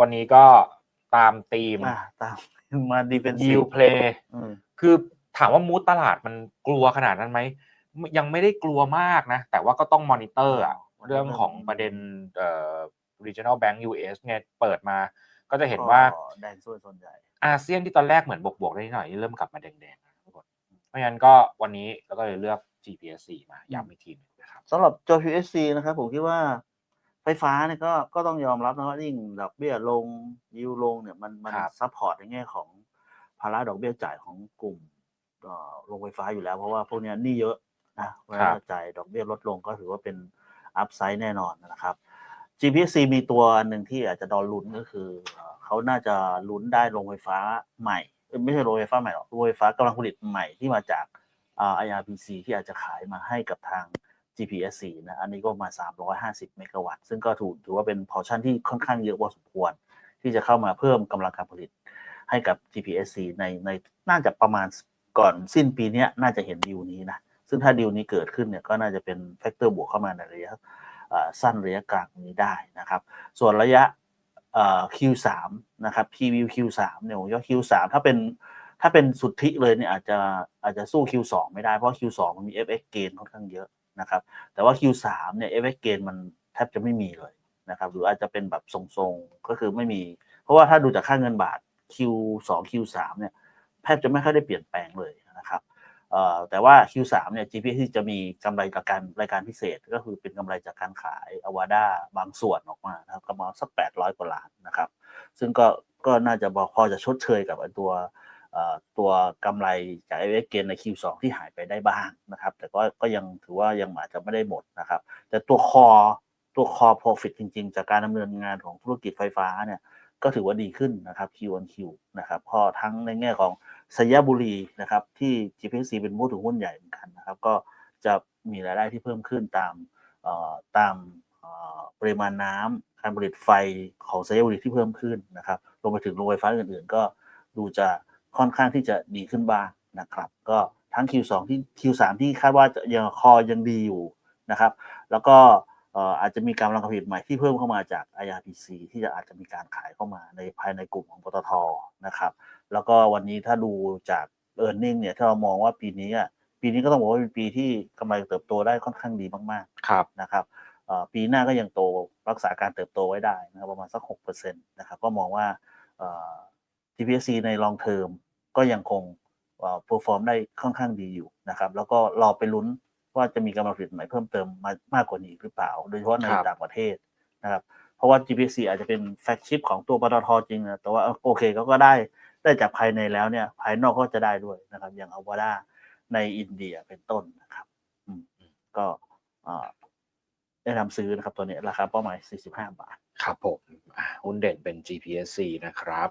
วันนี้ก็ตามธีม อ่าตามมาดีเป็น ยิวเพลย์อืมคือถามว่ามูดตลาดมันกลัวขนาดนั้นไหม ยังไม่ได้กลัวมากนะ แต่ว่าก็ต้องมอนิเตอร์อะเรื่องของประเด็นเอ่อ regional bank US เนี่ยเปิดมา ก็จะเห็นว่าก็แดงส่วนส่วนใหญ่อาเซียนที่ตอนแรกเหมือนบวกๆได้นิดหน่อยนี่เริ่มกลับมาแดงๆนะทุกคนเพราะฉะนั้นก็วันนี้เราก็เลยเลือก GPSC มาย้ำอีกทีหนึงนะครับ สำหรับจอ PSC นะครับผมคิดว่า ไฟฟ้าเนี่ยก็ก็ต้องยอมรับนะว่ายิ่งดอกเบี้ยลงยิวลงเนี่ยมันมันครับ ซัพพอร์ตในแง่ของภาระดอกเบี้ยจ่ายของกลุ่มเอ่อโรงไฟฟ้าอยู่แล้วเพราะว่าพวกเนี้ยหนี่เยอะนะเวลาจ่ายดอกเบี้ยลดลงก็ถือว่าเป็นอัพไซด์แน่นอนนะครับ GPSC มีตัวหนึ่งที่อาจจะดอนลุ้นก็คือเอ่อเขาน่าจะลุ้นได้โรงไฟฟ้าใหม่เอ้ยไม่ใช่โรงไฟฟ้าใหม่หรอกโรงไฟฟ้ากำลังผลิตใหม่ที่มาจากอ่า IRPC ที่อาจจะขายมาให้กับทาง GPSC นะอันนี้ก็ประมา 350 เมกะวัตต์ ซึ่งก็ถูกถือว่าเป็นพอชั่นที่ค่อนข้างเยอะพอสมควร ที่จะเข้ามาเพิ่มกำลังการผลิตให้กับ GPSC ในในน่าจะประมาณก่อนสิ้นปีนี้น่าจะเห็นดีลนี้นะซึ่งถ้าดีลนี้เกิดขึ้นเนี่ยก็น่าจะเป็นแฟกเตอร์บวกเข้ามาในระยะสั้นระยะกลางนี้ได้นะครับ ส่วนระยะ Q3 นะครับ preview Q3 เนี่ยผมว่า Q3 ถ้าเป็นถ้าเป็นสุทธิเลยเนี่ยอาจจะอาจจะสู้ Q2 ไม่ได้เพราะ Q2 มันมี FX gain ค่อนข้างเยอะ นะครับ แต่ว่า Q3 เนี่ย FX gain มันแทบจะไม่มีเลยนะครับ หรืออาจจะเป็นแบบทรงๆ ก็คือไม่มี เพราะว่าถ้าดูจากค่าเงินบาท Q2 Q3 เนี่ยแทบจะไม่ค่อยได้เปลี่ยนแปลงเลยนะครับแต่ว่า Q3 เนี่ย GPS จะมีกำไรจากการรายการพิเศษก็คือเป็นกำไรจากการขายอวาดาบางส่วนออกมานะครับประมาณสัก 800 กว่าล้านนะครับ ซึ่งก็ก็น่าจะพอจะชดเชยกับตัว ตัวกำไรจาก FX gain ใน Q2 ที่หายไปได้บ้างนะครับ แต่ก็ก็ยังถือว่ายังอาจจะไม่ได้หมดนะครับ แต่ตัวคอตัวคอ profit จริง ๆ จากการดำเนินงานของธุรกิจไฟฟ้าเนี่ยก็ถือว่าดีขึ้นนะครับ Q on Q นะครับพอทั้งในแง่ของสยบุรีนะครับที่ GPC เป็นผู้ถือหุ้นใหญ่เหมือนกันนะครับ ก็จะมีรายได้ที่เพิ่มขึ้นตามตามปริมาณน้ำการผลิตไฟของสยบุรีที่เพิ่มขึ้นนะครับรวมไปถึงโรงไฟฟ้าอื่นๆ ก็ดูจะ ค่อนข้างที่จะดีขึ้นบ้างนะครับ ก็ทั้ง Q2 ที่ Q3 ที่คาดว่าจะยังคอยังดีอยู่นะครับ แล้วก็เอ่ออาจจะมีการกำลังการผลิตใหม่ที่เพิ่มเข้ามาจาก IRPC ที่จะอาจจะมีการขายเข้ามาในภายในกลุ่มของปตทนะครับ แล้วก็วันนี้ถ้าดูจาก e a r n i n g เนี่ยถ้าเรามองว่าปีนี้อะปีนี้ก็ต้องบอกว่าเป็นปีที่กำไรเติบโตได้ค่อนข้างดีมากครับๆนะครับเอ่อปีหน้าก็ยังโตรักษาการเติบโตไว้ได้นะครับประมาณสัก6%นะครับก็มองว่าเอ่อ GPC ใน long term ก็ยังคงเอ่อ perform ได้ค่อนข้างดีอยู่นะครับ แล้วก็รอไปลุ้นว่าจะมีกำลังผลิตใหม่เพิ่มเติมมามากกว่านี้อีกหรือเปล่า โดยเฉพาะในครับต่างประเทศนะครับ เพราะว่า GPC อาจจะเป็นแฟกชิปของตัวปตทจริงนะแต่ว่าโอเคเขาก็ได้ได้จากภายในแล้วเนี่ย ภายนอกก็จะได้ด้วยนะครับ อย่างอวาดาในอินเดียเป็นต้นนะครับอืมก็เอ่อได้นำซื้อนะครับตัวนี้ราคาเป้าหมาย 45 บาท ครับผมอ่าหุ้นเด่นเป็น GPSC นะครับ